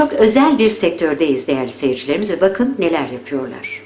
Çok özel bir sektördeyiz değerli seyircilerimiz ve bakın neler yapıyorlar.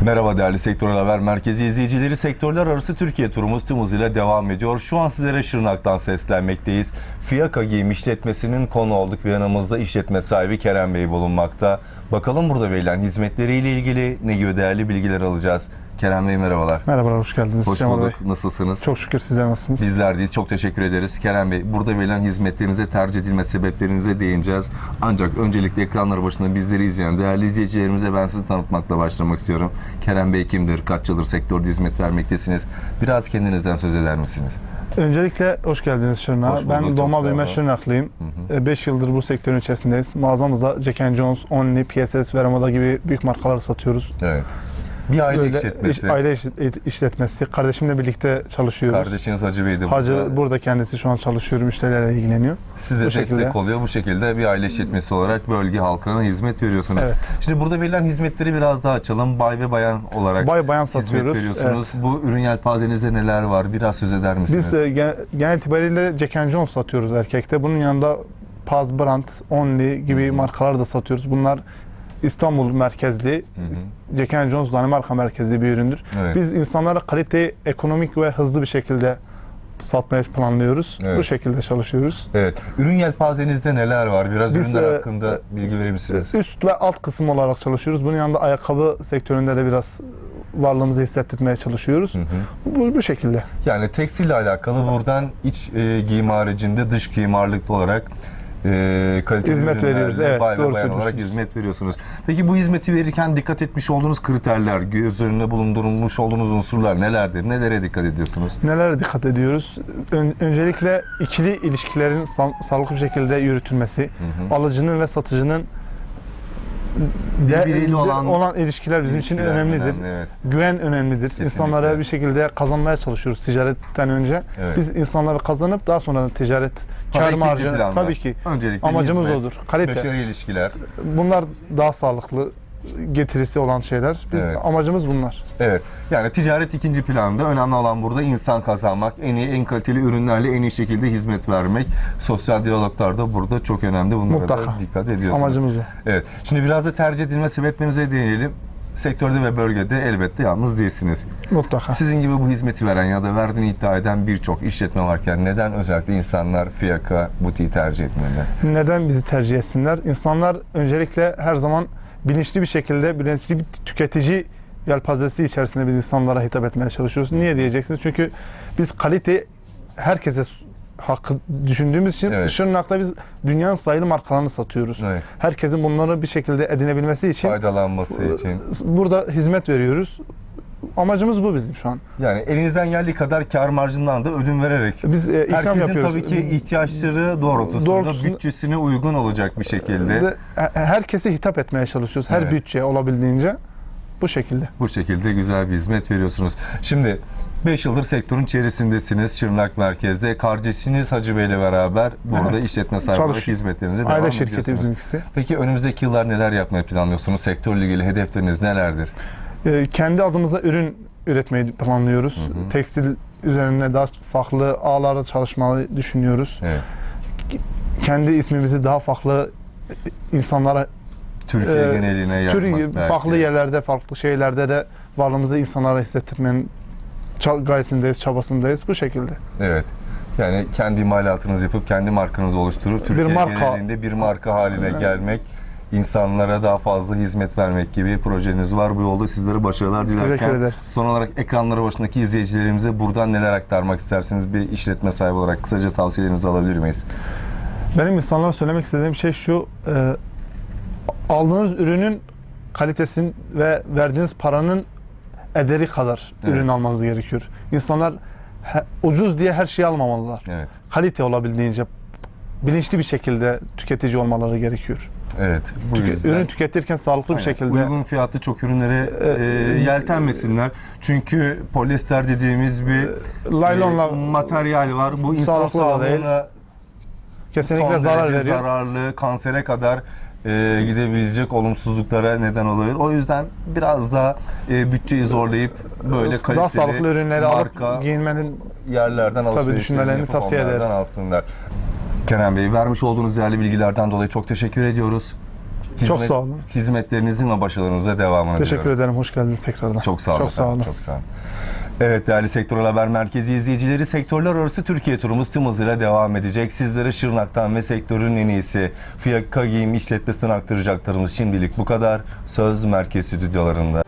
Merhaba değerli Sektörel Haber Merkezi izleyicileri. Sektörler arası Türkiye turumuz tüm hızıyla devam ediyor. Şu an sizlere Şırnak'tan seslenmekteyiz. Fiyaka Giyim işletmesinin konu olduk ve yanımızda işletme sahibi Kerem Bey bulunmakta. Bakalım burada verilen hizmetleriyle ilgili ne gibi değerli bilgiler alacağız. Kerem Bey merhabalar. Merhabalar, hoş geldiniz. Hoş Cemal bulduk. Bey. Nasılsınız? Çok şükür sizler nasılsınız? Bizler deyiz. Çok teşekkür ederiz. Kerem Bey, burada verilen hizmetlerinize, tercih edilme sebeplerinize değineceğiz. Ancak öncelikle ekranlar başında bizleri izleyen değerli izleyicilerimize ben sizi tanıtmakla başlamak istiyorum. Kerem Bey kimdir? Kaç yıldır sektörde hizmet vermektesiniz? Biraz kendinizden söz eder misiniz? Öncelikle hoş geldiniz Hoş Şırnak'a. bulduk, Ben doğma büyüme. Şırnaklıyım. 5 yıldır bu sektörün içerisindeyiz. Mağazamızda Jack Jones, Only, PSS, Veramada gibi büyük markaları satıyoruz. Evet. Bir aile Böyle işletmesi. iş- aile iş- işletmesi. Kardeşimle birlikte çalışıyoruz. Kardeşiniz Hacı Bey de Hacı burada. burada kendisi şu an çalışıyor, müşterilerle ilgileniyor. Size bu destek şekilde. oluyor. Bu şekilde bir aile işletmesi olarak bölge halkına hizmet veriyorsunuz. Evet. Şimdi burada verilen hizmetleri biraz daha açalım. Bay ve bayan olarak Bay bayan hizmet satıyoruz. veriyorsunuz. Bu ürün yelpazenizde neler var? Biraz söz eder misiniz? Biz e, gen- genel itibariyle Jack and Jones satıyoruz erkekte. Bunun yanında Paz Brand, Only gibi markalar da satıyoruz. Bunlar İstanbul merkezli, Jack and Jones Danimarka merkezli bir üründür. Evet. Biz insanlara kaliteyi ekonomik ve hızlı bir şekilde satmaya planlıyoruz. Evet. Bu şekilde çalışıyoruz. Evet. Ürün yelpazenizde neler var? Biraz Biz, ürünler e, hakkında bilgi verir misiniz? Üst ve alt kısım olarak çalışıyoruz. Bunun yanında ayakkabı sektöründe de biraz varlığımızı hissettirmeye çalışıyoruz. Bu, bu şekilde. Yani tekstille alakalı buradan iç e, giyim haricinde dış giyim ağırlıklı olarak e, kaliteli Hizmet veriyoruz, evet, bay ve doğru bayan olarak hizmet veriyorsunuz. Peki bu hizmeti verirken dikkat etmiş olduğunuz kriterler, göz önüne bulundurulmuş olduğunuz unsurlar nelerdir? Nelere dikkat ediyorsunuz? Nelere dikkat ediyoruz? Ön- öncelikle ikili ilişkilerin sa- sağlıklı bir şekilde yürütülmesi, alıcının ve satıcının Birbiriyle de- olan ilişkiler bizim için ilişkiler önemlidir. önemli, evet. Güven önemlidir. İnsanlara bir şekilde kazanmaya çalışıyoruz ticaretten önce. Evet. Biz insanları kazanıp daha sonra ticaret kar ikinci marjı planda. tabii ki. Öncelikle Amacımız hizmet, odur. Kalite. Başarı ilişkiler. Bunlar daha sağlıklı getirisi olan şeyler. Biz Evet. amacımız bunlar. Evet. Yani ticaret ikinci planda. Önemli olan burada insan kazanmak, en iyi, en kaliteli ürünlerle en iyi şekilde hizmet vermek. Sosyal diyaloglar da burada çok önemli. Bunlara Mutlaka. da dikkat ediyorsunuz. Amacımız o. Evet. Şimdi biraz da tercih edilme sebeplerinize değinelim. Sektörde ve bölgede elbette yalnız değilsiniz. Mutlaka. Sizin gibi bu hizmeti veren ya da verdiğini iddia eden birçok işletme varken neden özellikle insanlar fiyaka butiği tercih etmeli? Neden bizi tercih etsinler? İnsanlar öncelikle her zaman bilinçli bir şekilde bilinçli bir tüketici yelpazesi içerisinde biz insanlara hitap etmeye çalışıyoruz. Niye diyeceksiniz? Çünkü biz kalite herkese hakkı düşündüğümüz için Evet. Şırnak'ta biz dünyanın sayılı markalarını satıyoruz. Evet. Herkesin bunları bir şekilde edinebilmesi için Faydalanması için. burada hizmet veriyoruz. Amacımız bu bizim şu an. Yani elinizden geldiği kadar kar marjından da ödün vererek Biz e, ikram Herkesin yapıyoruz. tabii ki ihtiyaçları doğrultusunda, Doğrultusunda- bütçesine uygun olacak bir şekilde De- he- herkese hitap etmeye çalışıyoruz. Her Evet. bütçe olabildiğince bu şekilde. bu şekilde güzel bir hizmet veriyorsunuz. Şimdi 5 yıldır sektörün içerisindesiniz Şırnak merkezde. Kardeşiniz Hacı Bey ile beraber burada Evet. işletme sahibi olarak hizmetlerinize devam Aile şirketi bizimkisi. Peki önümüzdeki yıllar neler yapmayı planlıyorsunuz? Sektörle ilgili hedefleriniz nelerdir? Ee, kendi adımıza ürün üretmeyi planlıyoruz. Tekstil üzerine daha farklı ağlarda çalışmayı düşünüyoruz. Evet. Kendi ismimizi daha farklı insanlara Türkiye e, geneline tür yaymak belki. farklı yerlerde, farklı şeylerde de varlığımızı insanlara hissettirmenin gayesindeyiz, çabasındayız bu şekilde. Evet. Yani kendi imalatınızı yapıp kendi markanızı oluşturup Türkiye marka- genelinde bir marka haline gelmek, insanlara daha fazla hizmet vermek gibi projeniz var. Bu yolda sizlere başarılar dilerken Teşekkür ederiz. son olarak ekranları başındaki izleyicilerimize buradan neler aktarmak isterseniz bir işletme sahibi olarak kısaca tavsiyelerinizi alabilir miyiz? Benim insanlara söylemek istediğim şey şu. e, aldığınız ürünün kalitesinin ve verdiğiniz paranın ederi kadar Evet. ürün almanız gerekiyor. İnsanlar he- ucuz diye her şeyi almamalılar. Evet. Kalite olabildiğince bilinçli bir şekilde tüketici olmaları gerekiyor. Evet. Bu Tüke- yüzden ürün tüketirken sağlıklı bir Aynen. şekilde uygun fiyatlı çok ürünlere e, yeltenmesinler. Çünkü polyester dediğimiz bir laylonla e, materyal var. Bu insan sağlığına kesinlikle son zarar derece veriyor. zararlı, kansere kadar e, gidebilecek olumsuzluklara neden olabilir. O yüzden biraz daha e, bütçeyi zorlayıp böyle kaliteli Daha sağlıklı ürünleri marka alıp giyinmenin yerlerden alışverişlerini düşünmelerini tavsiye ederiz. alsınlar. Kenan Bey vermiş olduğunuz değerli bilgilerden dolayı çok teşekkür ediyoruz. Çok sağ olun. Hizmetlerinizin ve başarınızla devamını teşekkür diliyoruz. ederim. Hoş geldiniz tekrardan. Çok sağ olun. Çok sağ efendim, olun. Çok sağ olun. Evet değerli Sektörel Haber Merkezi izleyicileri sektörler arası Türkiye turumuz tüm hızıyla devam edecek. Sizlere Şırnak'tan ve sektörün en iyisi Fiyaka Giyim işletmesinden aktaracaklarımız şimdilik bu kadar. Söz Merkez Stüdyolarında.